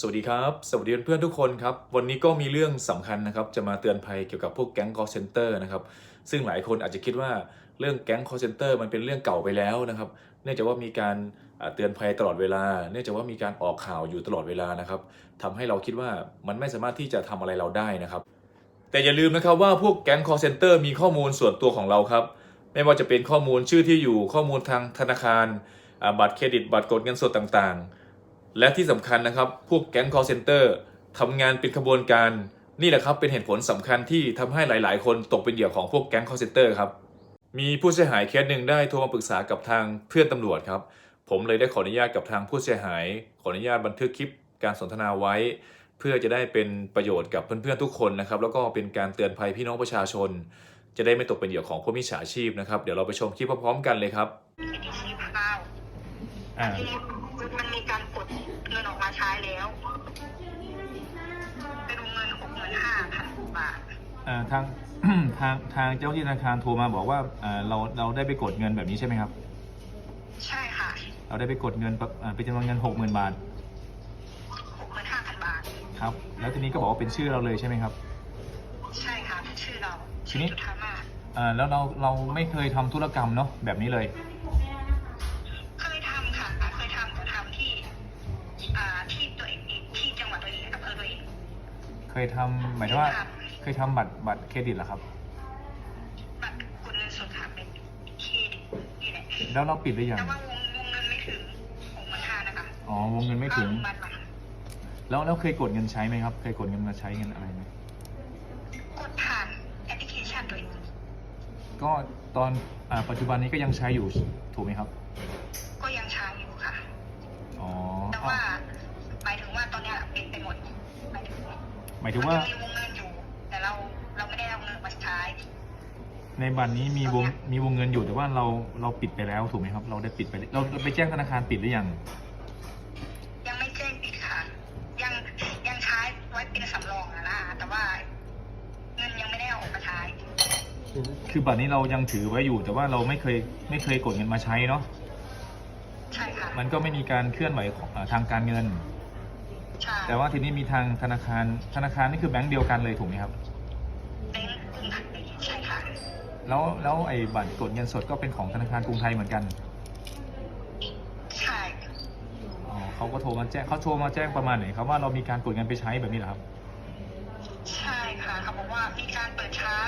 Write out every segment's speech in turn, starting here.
สวัสดีครับ สวัสดีเพื่อนๆทุกคนครับ วันนี้ก็มีเรื่องสำคัญนะครับ จะมาเตือนภัยเกี่ยวกับพวกแก๊ง call center นะครับ ซึ่งหลายคนอาจจะคิดว่าเรื่องแก๊ง call center มันเป็นเรื่องเก่าไปแล้วนะครับ เนื่องจากว่ามีการเตือนภัยตลอดเวลา เนื่องจากว่ามีการออกข่าวอยู่ตลอดเวลานะครับทำให้เราคิดว่ามันไม่สามารถที่จะทำอะไรเราได้นะครับ แต่อย่าลืมนะครับว่าพวกแก๊ง call center มีข้อมูลส่วนตัวของเราครับ ไม่ว่าจะเป็นข้อมูลชื่อที่อยู่ ข้อมูลทางธนาคาร บัตรเครดิต บัตรกดเงินสดต่างๆ และที่สำคัญนะครับ พวกแก๊ง call center ทำงานเป็นขบวนการนี่แหละครับเป็นเหตุผลสำคัญที่ทำให้หลาย ๆ คนตกเป็นเหยื่อของพวกแก๊ง call center ครับมีผู้เสียหายเคสหนึ่งได้โทรมาปรึกษากับทางเพื่อนตำรวจครับ ผมเลยได้ขออนุญาตกับทางผู้เสียหาย ขออนุญาตบันทึกคลิปการสนทนาไว้ เพื่อจะได้เป็นประโยชน์กับเพื่อนๆทุกคนนะครับ แล้วก็เป็นการเตือนภัยพี่น้องประชาชน จะได้ไม่ตกเป็นเหยื่อของพวกมิจฉาชีพนะครับ เดี๋ยวเราไปชมคลิปพร้อมๆกันเลยครับอ่า ทีนี้มันมีการกดเงินออกมาใช้แล้ว เป็นวงเงินหกหมื่นห้าพันบา ทอ่าทาง ทางทางเจ้าหน้าที่ธนาคารโทรมาบอกว่าอ่าเราเราได้ไปกดเงินแบบนี้ใช่ไหมครับ ใช่ค่ะเราได้ไปกดเงินปะอ่าเป็นจำนวนเงินหกหมื่นบาทหกหมื่นห้าพันบาท ครับ แล้วทีนี้ก็บอกว่าเป็นชื่อเราเลยใช่ไหมครับ ใช่ค่ะเป็นชื่อเราทีชื่อนี้จุธามาศอ่าแล้วเราเราไม่เคยทำธุรกรรมเนาะแบบนี้เลย เคยทำค่ะ เคยทำแต่ทำที่อ่าที่ตัวเองที่จังหวัดตัวเองอำเภอตัวเองเคยทำหมายถึงว่าครับ เคยทำบัตรบัตรเครดิตเหรอครับ บัตรกดเงินสดค่ะเป็นเครดิตนี่แหละแล้วเราปิดหรือยังแต่ว่าวงวงเงินไม่ถึงหกหมื่นห้านะคะอ๋อวงเงินไม่ถึง บัตรมาแล้วแล้วเคยกดเงินใช้ไหมครับ เคยกดเงินมาใช้เงินอะไรไหมกดผ่านแอปพลิเคชันตัวเองก็ตอนอ่าปัจจุบันนี้ก็ยังใช้อยู่ถูกไหมครับก็ยังใช้อยู่ค่ะ อ๋อแต่ว่าหมายถึงว่าตอนเนี้ยปิดไปหมดหมายถึงหมายถึงว่านมีวง ในบัตรนี้มีวงมีวงเงินอยู่แต่ว่าเราเราปิดไปแล้วถูกไหมครับ เราได้ปิดไปเราเราไปแจ้งธนาคารปิดหรือยังยังไม่แจ้งปิดค่ะ ยังยังใช้ไว้เป็นสำรองอะนะแต่ว่าเงินยังไม่ได้เอาออกมาใช้คือบัตรนี้เรายังถือไว้อยู่ แต่ว่าเราไม่เคยไม่เคยกดเงินมาใช้เนาะใช่ค่ะมันก็ไม่มีการเคลื่อนไหวของอ่าทางการเงินใช่แต่ว่าทีนี้มีทางธนาคารธนาคารนี่คือแบงก์เดียวกันเลยถูกไหมครับแแล้วแล้วไอ้บัตรกดเงินสดก็เป็นของธนาคารกรุงไทยเหมือนกันใช่อ๋อเขาก็โทรมาแจ้งเขาโทรมาแจ้งประมาณไหนครับว่าเรามีการกดเงินไปใช้แบบนี้เหรอครับ ใช่ค่ะเขาบอกว่ามีการเปิดใช้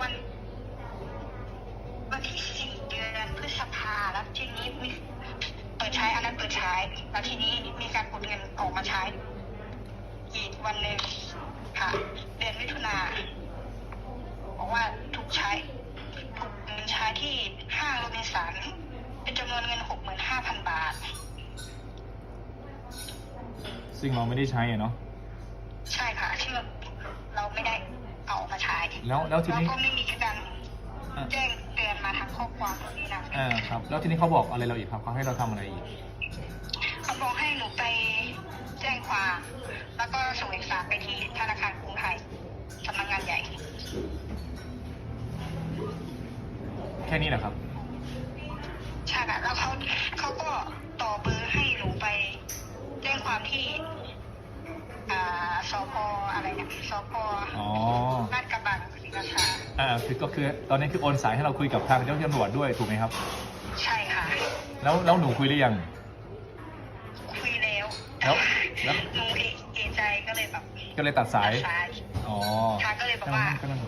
วันวันที่สี่เดือนพฤษภาแล้วทีนี้มีเปิดใช้อันนั้นเปิดใช้แล้วทีนี้มีการกดเงินออกมาใช้อีกวันหนึ่งค่ะ เดือนมิถุนา บอกว่าถูกใช้ถูกเงินใช้ที่ห้างโรบินสันเป็นจำนวนเงินหกหมื่นห้าพันบาท ซึ่งเราไม่ได้ใช้อะเนาะใช่ค่ะที่เราไม่ได้เอามาใช้แล้วแล้วทีนี้ก็ไม่มีการอะแจ้งเตือนมาทางข้อความตรงนี้นะอ่าครับ แล้วทีนี้เขาบอกอะไรเราอีกครับเขาให้เราทำอะไรอีกเขาบอกให้หนูไปแจ้งความ แล้วก็ส่งเอกสารไปที่ธนาคารกรุงไทยสำนักงานใหญ่ แค่นี้แหละครับ ใช่ค่ะแล้วเขาเขาก็ต่อเบอร์ให้หนูไปแจ้งความที่ อ่าสพอะไรเนี่ยสพอ๋อ ลาดกระบังศรีราชาอ่าคือก็คือตอนนี้คือโอนสายให้เราคุยกับทางเจ้าหน้าที่ตำรวจด้วยถูกไหมครับ ใช่ค่ะ แล้วแล้วหนูคุยหรือยัง คุยแล้วแล้วแล้ว หนูเอเอะใจก็เลยแบบก็เลยตัดสายสาย อ๋อค่ะก็เลยบอกว่าก็นั่น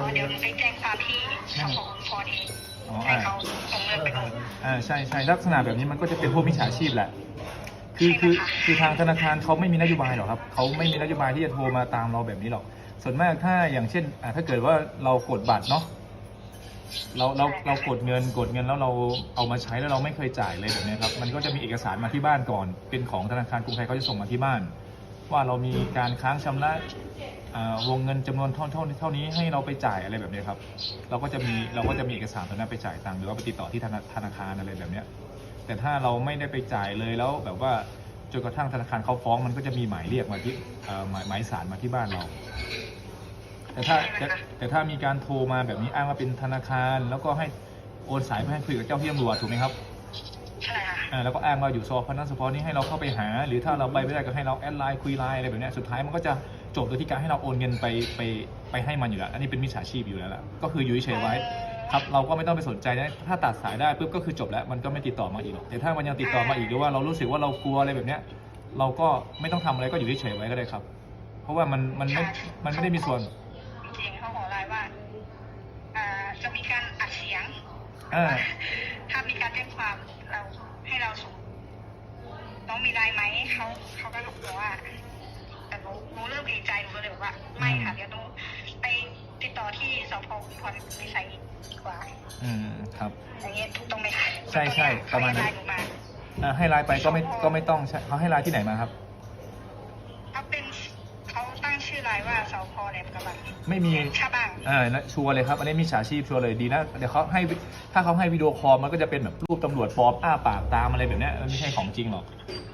อ๋อเดี๋ยวหนูไปแจ้งความที่สพพรเองอ๋อให้อ่าเขาส่งเงินไปลงอ่าใช่ใช่ลักษณะแบบนี้มันก็จะเป็นพวกมิจฉาชีพแหละ คือคือใช่ไหมคะคือทางธนาคารเขาไม่มีนโยบายหรอกครับเขาไม่มีนโยบายที่จะโทรมาตามเราแบบนี้หรอก ส่วนมากถ้าอย่างเช่นอ่าถ้าเกิดว่าเรากดบัตรเนาะเราเราเรากดเงินกดเงินแล้วเราเอามาใช้แล้วเราไม่เคยจ่ายเลยแบบนี้ครับ มันก็จะมีเอกสารมาที่บ้านก่อน เป็นของธนาคารกรุงไทยเขาจะส่งมาที่บ้าน ว่าเรามีการค้างชำระวงเงินจำนวนเท่าเท่าเท่านี้ให้เราไปจ่ายอะไรแบบนี้ครับ เราก็จะมีเราก็จะมีเอกสารตรงนั้นไปจ่ายตังค์หรือว่าไปติดต่อที่ธนาธนาคารอะไรแบบนี้แต่ถ้าเราไม่ได้ไปจ่ายเลยแล้วแบบว่าจนกระทั่งธนาคารเขาฟ้องมันก็จะมีหมายเรียกมาที่หมายหมายสารมาที่บ้านเรา แต่ถ้าแต่แต่ถ้ามีการโทรมาแบบนี้อ้างว่าเป็นธนาคาร แล้วก็ให้โอนสายไปให้คุยกับเจ้าที่ตำรวจถูกไหมครับ ใช่ค่ะอ่าแล้วก็อ้างว่าอยู่สพนั้นสพนี้ให้เราเข้าไปหา หรือถ้าเราไปไม่ได้ก็ให้เราแอดไลน์คุยไลน์อะไรแบบเนี้ยสุดท้ายมันก็จะจบโดยที่การให้เราโอนเงินไปไปไปให้มันอยู่แล้ว อันนี้เป็นมิจฉาชีพอยู่แล้วล่ะก็คืออยู่เฉยๆไว้ครับเราก็ไม่ต้องไปสนใจนะถ้าตัดสายได้ปุ๊บก็คือจบแล้วมันก็ไม่ติดต่อมาอีกหรอกแต่ถ้ามันยังติดต่อมาอีกหรือว่าเรารู้สึกว่าเรากลัวอะไรแบบเนี้ยเราก็ไม่ต้องทำอะไรก็อยู่เฉยๆไว้ก็ได้ครับ เพราะว่ามันมันไม่มันไม่ได้มีส่วน จริงๆเขาขอไลน์ว่าอ่าจะมีการอัดเสียงอ่า ถ้ามีการแจ้งความเราให้เราส่งน้อง มีไลน์ไหมเขาเขาก็บอกว่าแต่หนูหนูเริ่มเอะใจหนูก็เลยบอกว่า ไม่ค่ะเดี๋ยวหนูไปติดต่อที่สพอุพรพิสัยดีกว่า อืมครับ อย่างเงี้ยถูกต้องไหมคะใช่ใช่ประมาณนั้น เขให้ไลน์หนูมาอ่าให้ไลน์ไปก็ไม่ก็ไม่ต้องใช่เขาให้ไลน์ที่ไหนมาครับเขาเป็นเขาตั้งชื่อไลน์ว่าสพแหลมกระบังไม่มี ชาบังอ่านะชัวร์เลยครับ อันนี้มีฉาชีพชัวร์เลยดีนะ เดี๋ยวเขาให้วิถ้าเขาให้วิดีโอคอลมันก็จะเป็นแบบรูปตำรวจปลอมอ้าปากตามอะไรแบบเนี้ยมันไม่ใช่ของจริงหรอก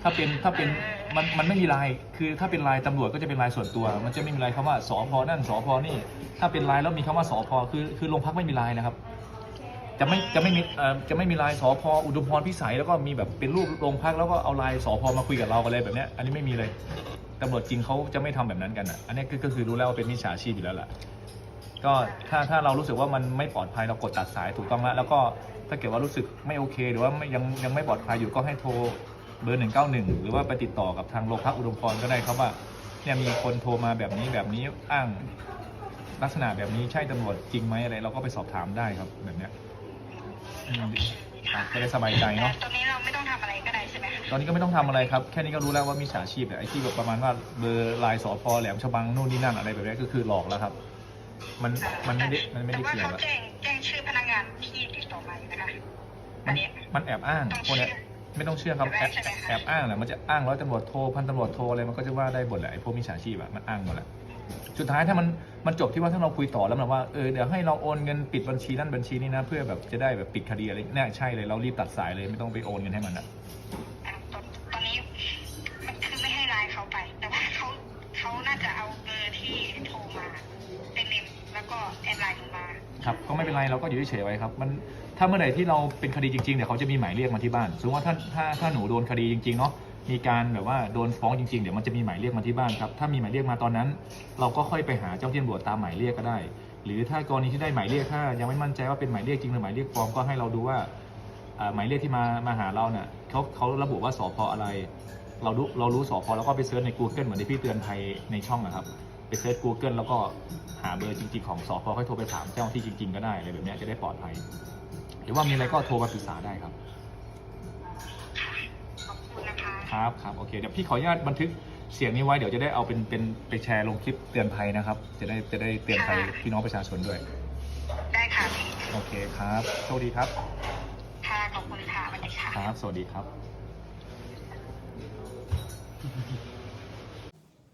ถ้าเป็นถ้าเป็นมันมันไม่มีไลน์คือถ้าเป็นไลน์ตำรวจก็จะเป็นไลน์ส่วนตัว มันจะไม่มีไลน์คำว่าสพนั่นสพนี่ ถ้าเป็นไลน์แล้วมีคำว่าสพคือคือโรงพักไม่มีไลน์นะครับ จะไม่จะไม่มีเอ่อจะไม่มีไลน์สพอุดมพรพิสัยแล้วก็มีแบบเป็นรูปโรงพักแล้วก็เอาไลน์สพมาคุยกับเราอะไรแบบเนี้ยอันนี้ไม่มีเลยตำรวจจริงเขาจะไม่ทำแบบนั้นกันอะ อันนี้ก็ก็คือรู้แล้วว่าเป็นมิจฉาชีพอยู่แล้วล่ะ ก็ถ้าถ้าเรารู้สึกว่ามันไม่ปลอดภัยเรากดตัดสายถูกต้องแล้วแล้วก็ถ้าเกิดว่ารู้สึกไม่โอเค หรือว่าไม่ยังยังไม่ปลอดภัยอยู่ก็ให้โทร เบอร์หนึ่งเก้าหนึ่งหรือว่าไปติดต่อกับทางโรงพักอุดมพรก็ได้ครับว่าเนี่ยมีคนโทรมาแบบนี้แบบนี้อ้างลักษณะแบบนี้ใช่ตำรวจจริงไหมอะไร เราก็ไปสอบถามได้ครับแบบเนี้ยอืมครับจะได้สบายใจเนาะแต่ตอนนี้เราไม่ต้องทำอะไรก็ได้ใช่ไหมคะตอนนี้ก็ไม่ต้องทำอะไรครับ แค่นี้ก็รู้แล้วว่ามีฉาชีพเนี่ยไอ้ที่แบบประมาณว่าเบอร์ไลน์สพแหลมฉบังนู่นนี่นั่นอะไรแบบนี้ก็คือหลอกแล้วครับ มันมันไม่ได้มันไม่ได้แต่ว่าเกี่ยวเขาแล้วแจ้งแจ้งชื่อพนักงานที่ติดต่อมาอยู่นะคะมัอันนนี้มันแอบอ้างพวกเนี้ย ไม่ต้องเชื่อครับแอบแอบอ้างแหละมันจะอ้างร้อยตำรวจโทรพันตำรวจโทรอะไรมันก็จะว่าได้หมดแหละไอ้พวกมิจฉาชีพอะมันอ้างหมดแหละสุดท้ายถ้ามันมันจบที่ว่าถ้าเราคุยต่อแล้วมันว่าเออเดี๋ยวให้เราโอนเงินปิดบัญชีนั่นบัญชีนี้นะ เพื่อแบบจะได้แบบปิดคดีอะไรเนี่ยใช่เลยเรารีบตัดสายเลยไม่ต้องไปโอนเงินให้มันอะอะตอนตอนนี้มันคือไม่ให้ไลน์เขาไป แต่ว่าเขาเขาน่าจะเอาเบอร์ที่โทรมาเป็นเมมแล้วก็แอดไลน์หนูมาครับก็ไม่เป็นไรเราก็อยู่เฉยๆไว้ครับ มัน ถ้าเมื่อไหร่ที่เราเป็นคดีจริงๆเดี๋ยวเขาจะมีหมายเรียกมาที่บ้านสมมติว่าถ้าถ้าถ้าหนูโดนคดีจริงๆเนาะมีการแบบว่าโดนฟ้องจริงๆ เดี๋ยวมันจะมีหมายเรียกมาที่บ้านครับ ถ้ามีหมายเรียกมาตอนนั้น เราก็ค่อยไปหาเจ้าที่ตำรวจตามหมายเรียกก็ได้ หรือถ้ากรณีที่ได้หมายเรียกถ้ายังไม่มั่นใจว่าเป็นหมายเรียกจริงหรือหมายเรียกปลอมก็ให้เราดูว่าหมายเรียกที่มามาหาเราเนี่ยเขาเขาระบุว่าสพอะไร เรารู้เรารู้สพแล้วก็ไปเซิร์ชใน Google เหมือนที่พี่เตือนภัยในช่องนะครับไปเซิร์ช Google แล้วก็หาเบอร์จริงๆของสพค่อยโทรไปถามเจ้าที่จริง ๆ ก็ได้อะไรแบบนี้จะได้ปลอดภัย หรือว่ามีอะไรก็โทรมาปรึกษาได้ครับขอบคุณนะคะ ครับครับโอเคเดี๋ยวพี่ขออนุญาตบันทึกเสียงนี้ไว้เดี๋ยวจะได้เอาเป็นเป็นไปแชร์ลงคลิปเตือนภัยนะครับ จะได้จะได้เตือนภัยพี่น้องประชาชนด้วย ได้ค่ะพี่โอเคครับโชคดีครับค่ะขอบคุณค่ะสวัสดีค่ะ ครับ สวัสดีครับ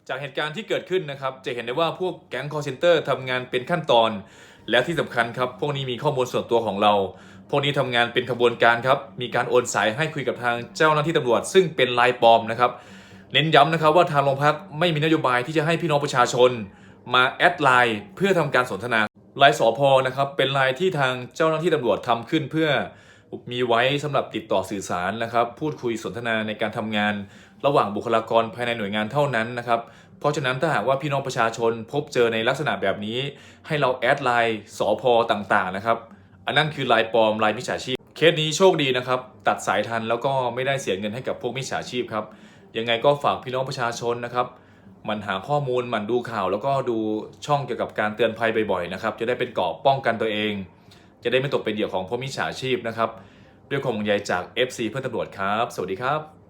จากเหตุการณ์ที่เกิดขึ้นนะครับ จะเห็นได้ว่าพวกแก๊ง call center ทำงานเป็นขั้นตอน และที่สำคัญครับ พวกนี้มีข้อมูลส่วนตัวของเรา พวกนี้ทำงานเป็นขบวนการครับ มีการโอนสายให้คุยกับทางเจ้าหน้าที่ตำรวจ ซึ่งเป็นลายปลอมนะครับ เน้นย้ำนะครับว่าทางโรงพักไม่มีนโยบายที่จะให้พี่น้องประชาชน มาแอดไลน์เพื่อทำการสนทนาลน์สอพนะครับเป็นลน์ที่ทางเจ้าหน้าที่ตำรวจทำขึ้นเพื่อมีไว้สำหรับติดต่อสื่อสารนะครับ พูดคุยสนทนาในการทำงาน ระหว่างบุคลากรภายในหน่วยงานเท่านั้นนะครับ เพราะฉะนั้นถ้าหากว่าพี่น้องประชาชนพบเจอในลักษณะแบบนี้ ให้เราแอดไลน์สอพต่างๆนะครับ อันนั้นคือไลน์ปลอมไลน์มิจฉาชีพ เคสนี้โชคดีนะครับ ตัดสายทันแล้วก็ไม่ได้เสียเงินให้กับพวกมิจฉาชีพครับยังไงก็ฝากพี่น้องประชาชนนะครับมันหาข้อมูลมันดูข่าว แล้วก็ดูช่องเกี่ยวกับการเตือนภัยบ่อยๆนะครับ จะได้เป็นเกราะป้องกันตัวเอง จะได้ไม่ตกเป็นเหยื่อของพวกมิจฉาชีพนะครับ ด้วยความห่วงใยจาก FC เพื่อนตำรวจครับ สวัสดีครับ